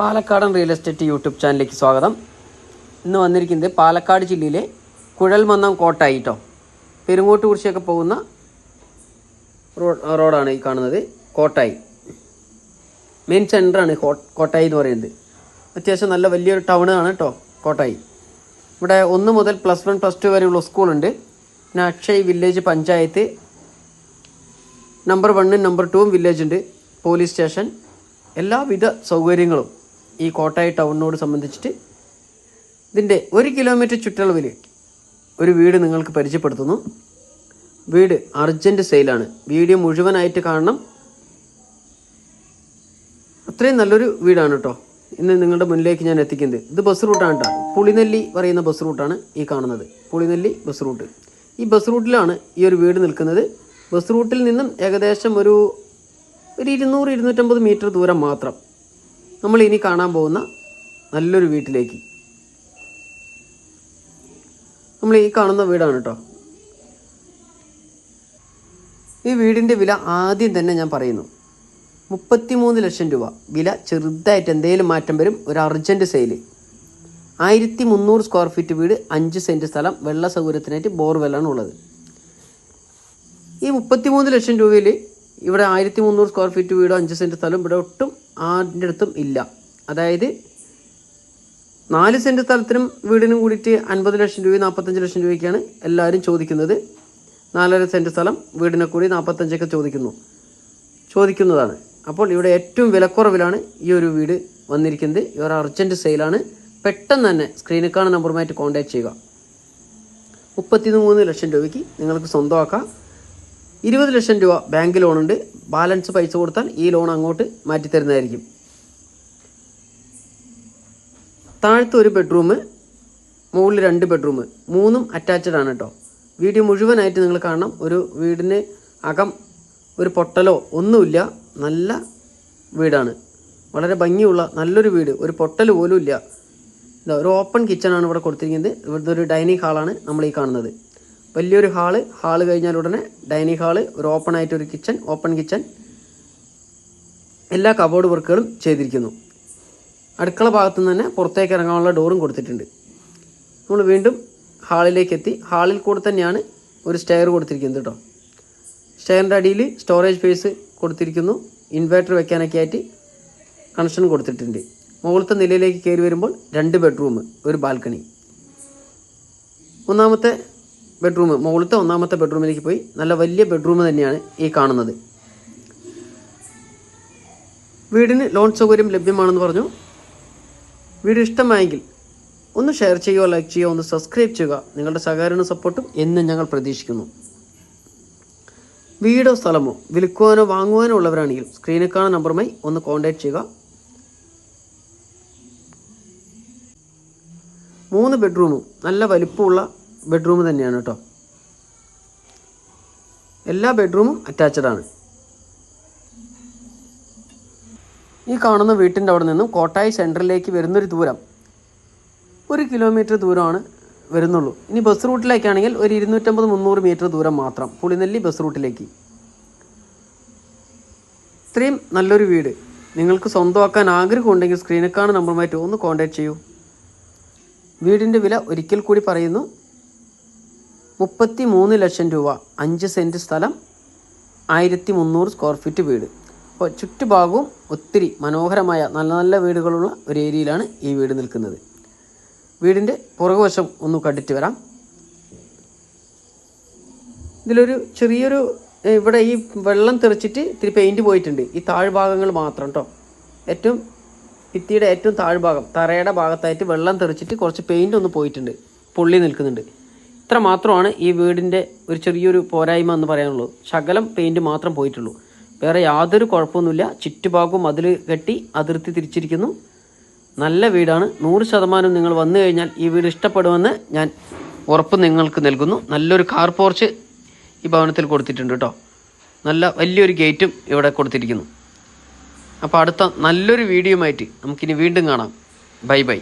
പാലക്കാടൻ real estate YouTube ചാനലിലേക്ക് സ്വാഗതം. ഇന്ന് വന്നിരിക്കുന്നത് പാലക്കാട് ജില്ലയിലെ കുഴൽമന്നം കോട്ടായി കേട്ടോ പെരുങ്ങോട്ട് കുറിച്ചൊക്കെ പോകുന്ന റോഡ് റോഡാണ് ഈ കാണുന്നത്. കോട്ടായി. മെയിൻ സെന്ററാണ് കോട്ടായി എന്ന് പറയുന്നത്. അത്യാവശ്യം നല്ല വലിയൊരു ടൗൺ ആണ് കേട്ടോ കോട്ടായി. ഇവിടെ ഒന്ന് മുതൽ പ്ലസ് വൺ പ്ലസ് ടു വരെയുള്ള സ്കൂളുണ്ട് പിന്നെ അക്ഷയ് വില്ലേജ് പഞ്ചായത്ത്. നമ്പർ വണ്ണും നമ്പർ ടൂവും വില്ലേജ് ഉണ്ട്. പോലീസ് സ്റ്റേഷൻ എല്ലാവിധ സൗകര്യങ്ങളും. ഈ കോട്ടായി ടൗണിനോട് സംബന്ധിച്ചിട്ട് ഇതിന്റെ ഒരു കിലോമീറ്റർ ചുറ്റളവിൽ ഒരു വീട് നിങ്ങൾക്ക് പരിചയപ്പെടുത്തുന്നു. വീട് അർജന്റ് സെയിലാണ്. വീഡിയോ മുഴുവനായിട്ട് കാണണം. അത്രയും നല്ലൊരു വീടാണ് കേട്ടോ. ഇന്ന് നിങ്ങളുടെ മുന്നിലേക്ക് ഞാൻ എത്തിക്കുന്നത്. ഇത് ബസ് റൂട്ടാണ് കേട്ടോ. പുളിനെല്ലി പറയുന്ന ബസ് റൂട്ടാണ് ഈ കാണുന്നത്. പുളിനെല്ലി ബസ് റൂട്ട് ഈ ബസ് റൂട്ടിലാണ് ഈ ഒരു വീട് നിൽക്കുന്നത്. ബസ് റൂട്ടിൽ നിന്നും ഏകദേശം ഒരു ഒരു ഇരുന്നൂറ് ഇരുന്നൂറ്റമ്പത് മീറ്റർ ദൂരം മാത്രം നമ്മൾ ഇനി കാണാൻ പോകുന്ന നല്ലൊരു വീട്ടിലേക്ക്. നമ്മൾ ഈ കാണുന്ന വീടാണ് കേട്ടോ. ഈ വീടിന്റെ വില ആദ്യം തന്നെ ഞാൻ പറയുന്നു. മുപ്പത്തിമൂന്ന് ലക്ഷം രൂപ. വില ചെറുതായിട്ട് എന്തെങ്കിലും മാറ്റം വരും. ഒരു അർജന്റ് സെയിൽ ആയിരത്തി മുന്നൂറ് സ്ക്വയർ ഫീറ്റ് വീട് അഞ്ച് സെന്റ് സ്ഥലം വെള്ള സൗകര്യത്തിനായിട്ട് ബോർവെല്ലാണ് ഉള്ളത്. ഈ മുപ്പത്തിമൂന്ന് ലക്ഷം രൂപയിൽ ഇവിടെ ആയിരത്തി മുന്നൂറ് സ്ക്വയർ ഫീറ്റ് വീടോ അഞ്ച് സെന്റ് സ്ഥലം ഇവിടെ ഒട്ടും ആരുടെ അടുത്തും ഇല്ല. അതായത് നാല് സെന്റ് സ്ഥലത്തിനും വീടിനും കൂടിയിട്ട് അൻപത് ലക്ഷം രൂപ നാൽപ്പത്തഞ്ച് ലക്ഷം രൂപയ്ക്കാണ് എല്ലാവരും ചോദിക്കുന്നത്. നാലര സെന്റ് സ്ഥലം വീടിനെ കൂടി നാൽപ്പത്തഞ്ചൊക്കെ ചോദിക്കുന്നു. ചോദിക്കുന്നതാണ്. അപ്പോൾ ഇവിടെ ഏറ്റവും വിലക്കുറവിലാണ് ഈ ഒരു വീട് വന്നിരിക്കുന്നത്. ഈ ഒരു അർജന്റ് സെയിലാണ് പെട്ടെന്ന് തന്നെ സ്ക്രീനിൽ കാണുന്ന നമ്പറുമായിട്ട് കോൺടാക്ട് ചെയ്യുക. മുപ്പത്തി മൂന്ന് ലക്ഷം രൂപയ്ക്ക് നിങ്ങൾക്ക് സ്വന്തമാക്കാം. ഇരുപത് ലക്ഷം രൂപ ബാങ്ക് ലോണുണ്ട് ബാലൻസ് പൈസ കൊടുത്താൽ ഈ ലോൺ അങ്ങോട്ട് മാറ്റി തരുന്നതായിരിക്കും താഴത്തെ ഒരു ബെഡ്റൂം മുകളിൽ രണ്ട് ബെഡ്റൂം മൂന്നും അറ്റാച്ച്ഡ് ആണ് കേട്ടോ വീഡിയോ മുഴുവനായിട്ട് നിങ്ങൾ കാണണം. ഒരു വീടിന് അകം ഒരു പൊട്ടലോ ഒന്നുമില്ല. നല്ല വീടാണ്. വളരെ ഭംഗിയുള്ള നല്ലൊരു വീട്. ഒരു പൊട്ടൽ പോലും ഇല്ല. ഒരു ഓപ്പൺ കിച്ചണാണ് ഇവിടെ കൊടുത്തിരിക്കുന്നത്. ഇവിടുത്തെ ഒരു ഡൈനിങ് ഹാളാണ് നമ്മൾ ഈ കാണുന്നത്. വലിയൊരു ഹാൾ. ഹാൾ കഴിഞ്ഞാൽ ഉടനെ ഡൈനിങ് ഹാൾ ഒരു ഓപ്പൺ ആയിട്ടൊരു കിച്ചൺ ഓപ്പൺ കിച്ചൺ എല്ലാ കബോർഡ് വർക്കുകളും ചെയ്തിരിക്കുന്നു. അടുക്കള ഭാഗത്തു നിന്ന് തന്നെ പുറത്തേക്ക് ഇറങ്ങാനുള്ള ഡോറും കൊടുത്തിട്ടുണ്ട്. നമ്മൾ വീണ്ടും ഹാളിലേക്ക് എത്തി. ഹാളിൽ കൂടെ തന്നെയാണ് ഒരു സ്റ്റെയർ കൊടുത്തിരിക്കുന്നത് കേട്ടോ സ്റ്റെയറിന്റെ അടിയിൽ സ്റ്റോറേജ് സ്പേസ് കൊടുത്തിരിക്കുന്നു. ഇൻവേർട്ടർ വെക്കാനൊക്കെ ആയിട്ട് കണക്ഷൻ കൊടുത്തിട്ടുണ്ട്. മുകളിലത്തെ നിലയിലേക്ക് കയറി വരുമ്പോൾ രണ്ട് ബെഡ്റൂം ഒരു ബാൽക്കണി ഒന്നാമത്തെ ബെഡ്റൂം മുകളിലത്തെ ഒന്നാമത്തെ ബെഡ്റൂമിലേക്ക് പോയി. നല്ല വലിയ ബെഡ്റൂം തന്നെയാണ് ഈ കാണുന്നത്. വീടിന് ലോൺ സൗകര്യം ലഭ്യമാണെന്ന് പറഞ്ഞു. വീട് ഇഷ്ടമായെങ്കിൽ ഒന്ന് ഷെയർ ചെയ്യുക ലൈക്ക് ചെയ്യുക ഒന്ന് സബ്സ്ക്രൈബ് ചെയ്യുക. നിങ്ങളുടെ സഹകരണ സപ്പോർട്ടും എന്നും ഞങ്ങൾ പ്രതീക്ഷിക്കുന്നു. വീടോ സ്ഥലമോ വിൽക്കുവാനോ വാങ്ങുവാനോ ഉള്ളവരാണെങ്കിൽ സ്ക്രീനിൽ കാണുന്ന നമ്പറുമായി ഒന്ന് കോൺടാക്ട് ചെയ്യുക. മൂന്ന് ബെഡ്റൂമും നല്ല വലിപ്പമുള്ള ബെഡ്റൂം തന്നെയാണ് കേട്ടോ. എല്ലാ ബെഡ്റൂമും അറ്റാച്ച്ഡ് ആണ്. ഈ കാണുന്ന വീട്ടിന്റെ അവിടെ നിന്നും കോട്ടായി സെന്ററിലേക്ക് വരുന്നൊരു ദൂരം ഒരു കിലോമീറ്റർ ദൂരമാണ് വരുന്നുള്ളൂ. ഇനി ബസ് റൂട്ടിലേക്കാണെങ്കിൽ ഒരു ഇരുന്നൂറ്റമ്പത് മുന്നൂറ് മീറ്റർ ദൂരം മാത്രം പുളിനെല്ലി ബസ് റൂട്ടിലേക്ക് ഇത്രയും നല്ലൊരു വീട്. നിങ്ങൾക്ക് സ്വന്തമാക്കാൻ ആഗ്രഹമുണ്ടെങ്കിൽ സ്ക്രീനിൽ കാണുന്ന നമ്പറുമായിട്ട് ഒന്ന് കോൺടാക്ട് ചെയ്യൂ. വീടിന്റെ വില ഒരിക്കൽ കൂടി പറയുന്നു. മുപ്പത്തി മൂന്ന് ലക്ഷം രൂപ അഞ്ച് സെന്റ് സ്ഥലം ആയിരത്തി മുന്നൂറ് സ്ക്വയർ ഫീറ്റ് വീട്. അപ്പോൾ ചുറ്റുഭാഗവും ഒത്തിരി മനോഹരമായ നല്ല നല്ല വീടുകളുള്ള ഒരു ഏരിയയിലാണ് ഈ വീട് നിൽക്കുന്നത്. വീടിന്റെ പുറകുവശം ഒന്ന് കണ്ടിട്ട് വരാം. ഇതിലൊരു ചെറിയൊരു ഇവിടെ ഈ വെള്ളം തെറിച്ചിട്ട് ഇത്തിരി പെയിന്റ് പോയിട്ടുണ്ട്. ഈ താഴ്ഭാഗങ്ങൾ മാത്രം കേട്ടോ ഏറ്റവും ഭിത്തിയുടെ ഏറ്റവും താഴ്ഭാഗം തറയുടെ ഭാഗത്തായിട്ട് വെള്ളം തെറിച്ചിട്ട് കുറച്ച് പെയിന്റ് ഒന്ന് പോയിട്ടുണ്ട്. പൊള്ളി നിൽക്കുന്നുണ്ട്. ഇത്ര മാത്രമാണ് ഈ വീടിന്റെ ഒരു ചെറിയൊരു പോരായ്മ എന്ന് പറയാനുള്ളൂ. ശകലം പെയിന്റ് മാത്രം പോയിട്ടുള്ളൂ. വേറെ യാതൊരു കുഴപ്പമൊന്നുമില്ല. ചുറ്റുഭാഗവും അതിൽ കെട്ടി അതിർത്തി തിരിച്ചിരിക്കുന്നു. നല്ല വീടാണ്. നൂറ് ശതമാനം നിങ്ങൾ വന്നു കഴിഞ്ഞാൽ ഈ വീട് ഇഷ്ടപ്പെടുമെന്ന് ഞാൻ ഉറപ്പ് നിങ്ങൾക്ക് നൽകുന്നു. നല്ലൊരു കാർ പോർച്ച് ഈ ഭവനത്തിൽ കൊടുത്തിട്ടുണ്ട് കേട്ടോ. നല്ല വലിയൊരു ഗേറ്റും ഇവിടെ കൊടുത്തിരിക്കുന്നു. അപ്പോൾ അടുത്ത നല്ലൊരു വീഡിയോ ആയിട്ട് നമുക്കിനി വീണ്ടും കാണാം. Bye bye